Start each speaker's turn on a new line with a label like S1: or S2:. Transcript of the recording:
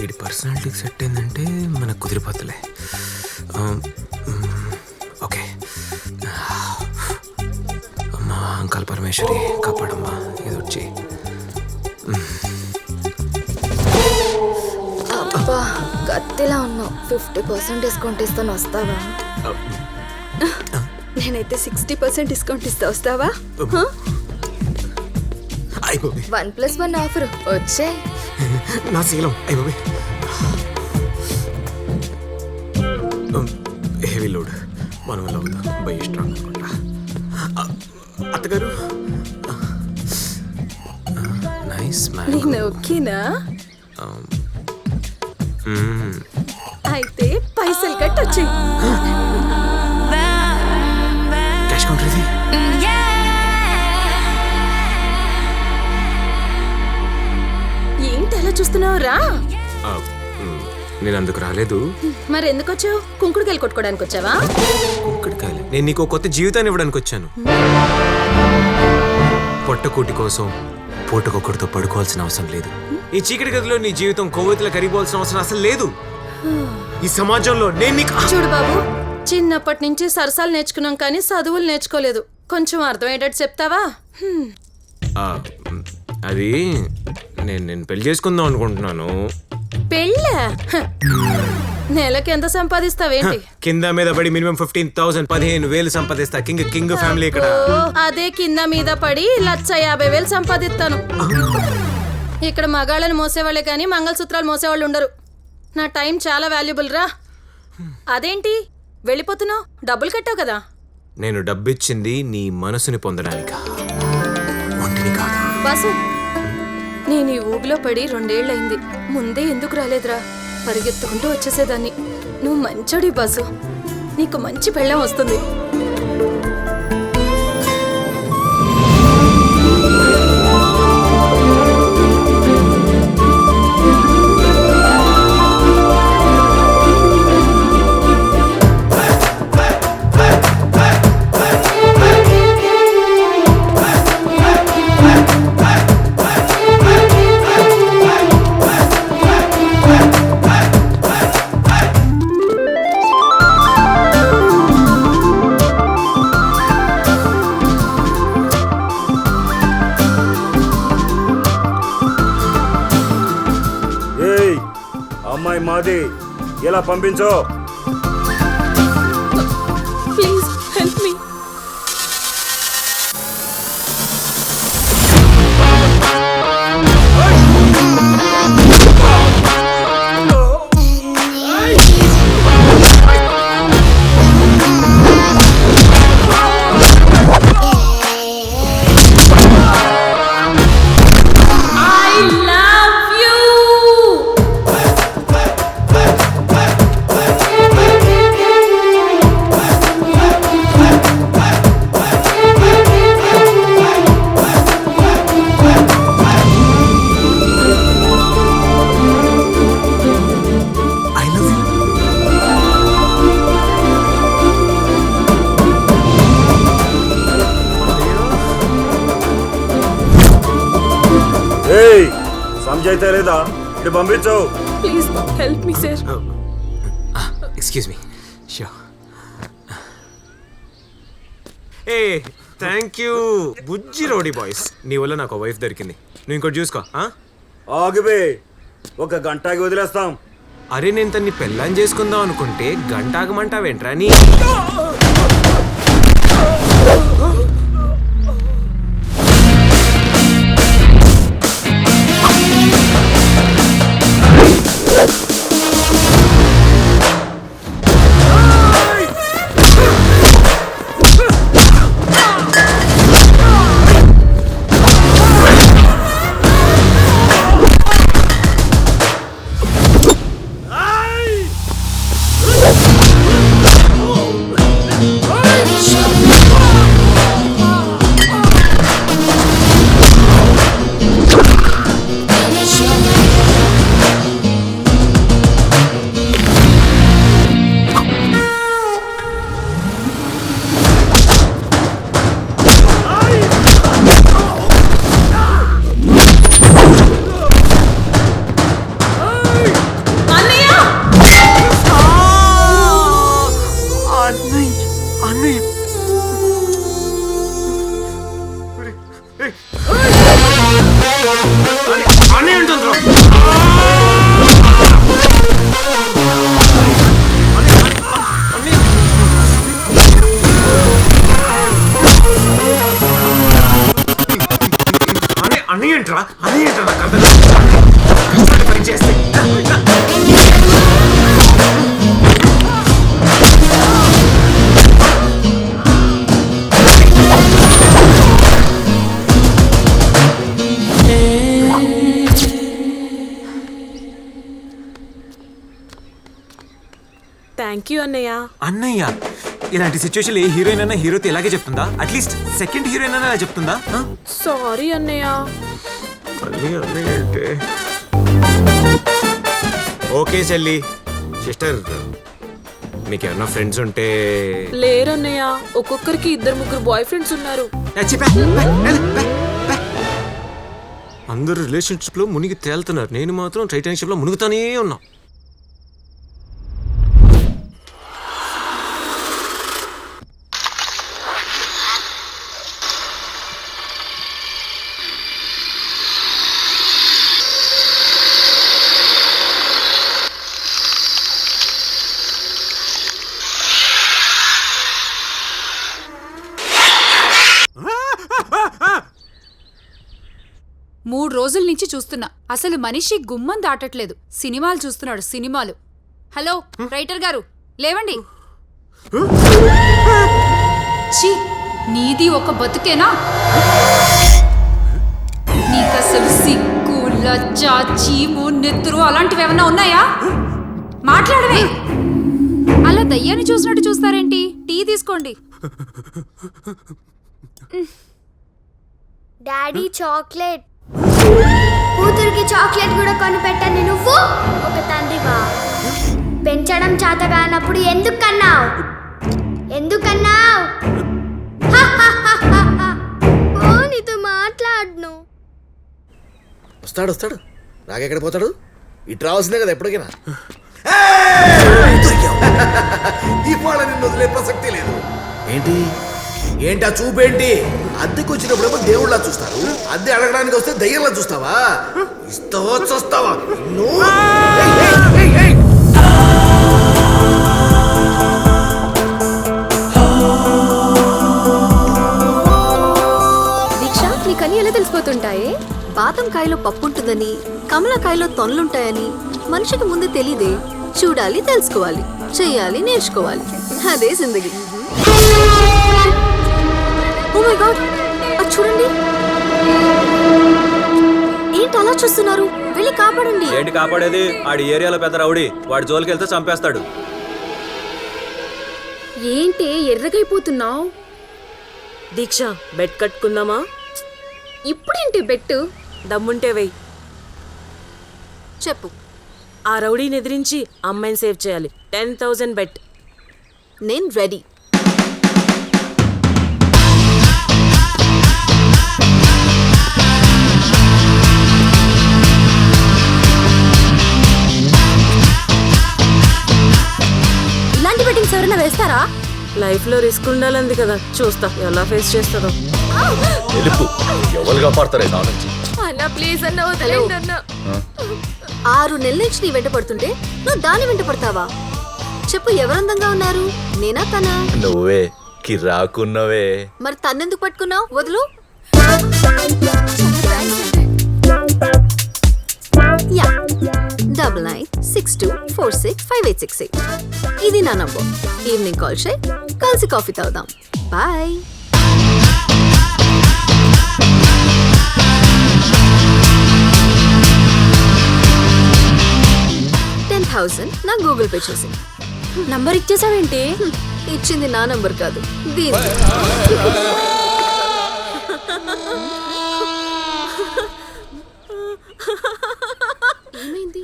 S1: వీడి పర్సనాలిటీకి సెట్ అయిందంటే మనకు కుదిరిపోతులే. ఓకే. అమ్మా అంకాల్ పరమేశ్వరి కాపాడమ్మా ఇది వచ్చి.
S2: కత్తిలా ఉన్నావు. ఫిఫ్టీ పర్సెంట్ డిస్కౌంట్ ఇస్తాను వస్తావా?
S3: నేనైతే సిక్స్టీ పర్సెంట్ డిస్కౌంట్ ఇస్తా వస్తావా?
S2: వన్ ప్లస్ వన్ ఆఫర్ వచ్చే
S1: నా శీలం. అయిపోయి హెవీ లోడ్. మనం ఎలా అవుతాం? బై స్ట్రాంగ్ అనుకుంటా. అత్తగారు. నైస్
S3: నేను ఓకేనా? అయితే పైసలు కట్టి రా.
S1: ఆ, మ్, నేను అందుకు రాలేదు.
S3: మరి ఎందుకు వచ్చావు కుంకుడుకాయలు కొట్టుకోవడానికి వచ్చావా?
S1: ఒక్కడికాయలే నేను నీకు ఒక కొత్త జీవితాన్ని ఇవ్వడానికి వచ్చాను. పొట్టకూటి కోసం పూటకొక్కడితో పడుకోవాల్సిన అవసరం లేదు. ఈ చీకటి గదిలో నీ జీవితం కొవ్వొత్తుల కరిగిపోవాల్సిన అవసరం అసలు లేదు. ఈ సమాజంలో నేను నీకు
S3: చూడు బాబు చిన్నప్పటి నుంచి సరసాలు నేర్చుకున్నాం కానీ చదువులు నేర్చుకోలేదు. కొంచెం అర్థమయ్యేటట్టు చెప్తావా? హ్మ్.
S1: ఆ, మ్, అది నేను నేను పెళ్ళి చేసుకుందాం అనుకుంటున్నాను.
S3: పెళ్ళా. నెలకి ఎంత సంపాదిస్తావేంటి
S1: కింద మీద పడి మినిమం ఫిఫ్టీన్ థౌసండ్ పదిహేను వేలు సంపాదిస్తా. కింగ్ కింగ్ ఫ్యామిలీ ఇక్కడ.
S3: అదే కింద మీద పడి లచ్చ యాభై వేలు సంపాదిస్తాను. ఇక్కడ మగాళ్ళని మోసేవాళ్ళే కానీ మంగళసూత్రాలు మోసేవాళ్ళు ఉండరు. నా టైం చాలా వాల్యుబుల్ రా. అదేంటి? వెళ్ళిపోతున్నావు? డబ్బులు కట్టావు కదా?
S1: నేను డబ్బిచ్చింది నీ మనసుని పొందడానిక? ఒంటిని కాదు.
S3: బాసు. నేను ఈ ఊబిలో పడి రెండేళ్ళయింది ముందే ఎందుకు రాలేదురా? పరిగెత్తుకుంటూ వచ్చేసేదాన్ని. నువ్వు మంచోడి బాసు. నీకు మంచి పెళ్ళం వస్తుంది.
S4: అమ్మాయి మాది. ఇలా పంపించో? సంజయితే లేదా? ఇటు పంపించు.
S3: Please help me sir.
S1: Excuse me show A thank you బుజ్జి రోడీ బాయ్స్ నీ వల్ల నాకు వైఫ్ దొరికింది. నువ్వు ఇంకోటి చూసుకో ఆ?
S4: ఆగిపే. ఒక గంటకి వదిలేస్తాం.
S1: అరే నేను తన్ని పెళ్ళాం చేసుకుందాం అనుకుంటే గంట ఆగమంటావేంట్రా నీ?
S5: థ్యాంక్ యూ అన్నయ్య
S1: అన్నయ్య ఇలాంటి సిచ్యువేషన్ ఏ హీరోయిన్ అయినా హీరోతో ఇలాగే చెప్తుందా? అట్లీస్ట్ సెకండ్ హీరోయిన్ అయినా ఇలా చెప్తుందా? ఆ?
S5: సారీ అన్నయ్య
S1: ఓకే చెల్లి. సిస్టర్ మీకు ఏమన్నా ఫ్రెండ్స్ ఉంటే
S5: లేరన్నయ్య ఒక్కొక్కరికి ఇద్దరు ముగ్గురు బాయ్ ఫ్రెండ్స్ ఉన్నారు.
S1: ఏ, పే. అందరూ రిలేషన్షిప్లో మునిగి తేలుతున్నారు. నేను మాత్రం టైటానిక్లో మునుగుతానే ఉన్నా.
S6: మూడు రోజుల నుంచి చూస్తున్నా. అసలు మనిషి గుమ్మం దాటట్లేదు. సినిమాలు చూస్తున్నాడు సినిమాలు. హలో రైటర్ గారు లేవండి. ఛీ నీది ఒక బతుకేనా? నీకసలు సిగ్గు లజ్జ చీము నెత్తురు అలాంటివి ఏమన్నా ఉన్నాయా? మాట్లాడవే. అలా దయ్యాన్ని చూసినట్టు చూస్తారేంటి? టీ తీసుకోండి.
S7: Daddy chocolate. కూతురికి చాక్లెట్ కూడా కొనిపెట్టండి నువ్వు. ఒక తండ్రివా పెంచడం చేత కానప్పుడు ఎందుకు కన్నావు ఎందుకన్నావు ఓ నీతో మాట్లాడను.
S8: వస్తాడు వస్తాడు. నాకెక్కడ పోతాడు? ఇటు రావాల్సిందే కదా ఎప్పటికైనా. ఇవాళ నిన్ను వదిలే ప్రసక్తి లేదు. ఏంటి? ఏంటి ఆ చూపేంటి అద్దెకు వచ్చినప్పుడు దేవుళ్ళ చూస్తారు. అద్దె అడగడానికి వస్తే దయ్యంలా చూస్తావా? ఇస్తావా చూస్తావా? నిన్ను
S2: దీక్ష నీకని ఎలా తెలిసిపోతుంటాయి? బాదంకాయలో పప్పు ఉంటుందని కమలకాయలో తొనలుంటాయని మనిషికి ముందు తెలీదే. చూడాలి తెలుసుకోవాలి చెయ్యాలి నేర్చుకోవాలి. అదే జిందగీ. ఓ మై గాడ్ అది చూడండి. ఏంటి అలా చూస్తున్నారు? వెళ్ళి కాపాడండి.
S9: ఏంటి కాపాడేది? ఆడి ఏరియాలో పెద్ద రౌడీ. వాడి జోలికి వెళ్తే చంపేస్తాడు.
S2: ఏంటి ఎర్రగైపోతున్నావు?
S5: దీక్ష బెడ్ కట్టుకుందామా?
S2: ఇప్పుడేంటి బెట్టు
S5: దమ్ముంటే వెయ్యి
S2: చెప్పు.
S5: ఆ రౌడీని ఎదిరించి అమ్మాయిని సేవ్ చేయాలి. టెన్ థౌజండ్ బెట్
S2: నేను రెడీ. వేస్తారా
S5: లైఫ్లో రిస్క్ ఉండాలంది కదా. చూస్తా ఎలా ఫేస్ చేస్తుందో.
S8: తెలుపు ఎవరు కాపాడతారే నా నుంచి
S2: అన్నా ప్లీజ్ అన్న వదిలేండి అన్న. ఆరు నెలల నుంచి నీ వెంట పడుతుంటే నువ్వు దాని వెంట పడతావా? చెప్పు ఎవరందంగా ఉన్నారు? నేనా తనా?
S8: నువ్వే కిరాకున్నవే.
S2: మరి తన్నెందుకు పట్టుకున్నావు? వదులు. Yeah. Double nine six two four six five eight six eight. ఇది నా నంబర్. ఈవినింగ్ కాల్ చేయి కలిసి కాఫీ తాగుదాం. బాయ్. టెన్ థౌసండ్ నా గూగుల్ పే చేసి
S5: నంబర్ ఇచ్చేసావేంటి?
S2: ఇచ్చింది నా నంబర్ కాదు దీని. ఏమైంది?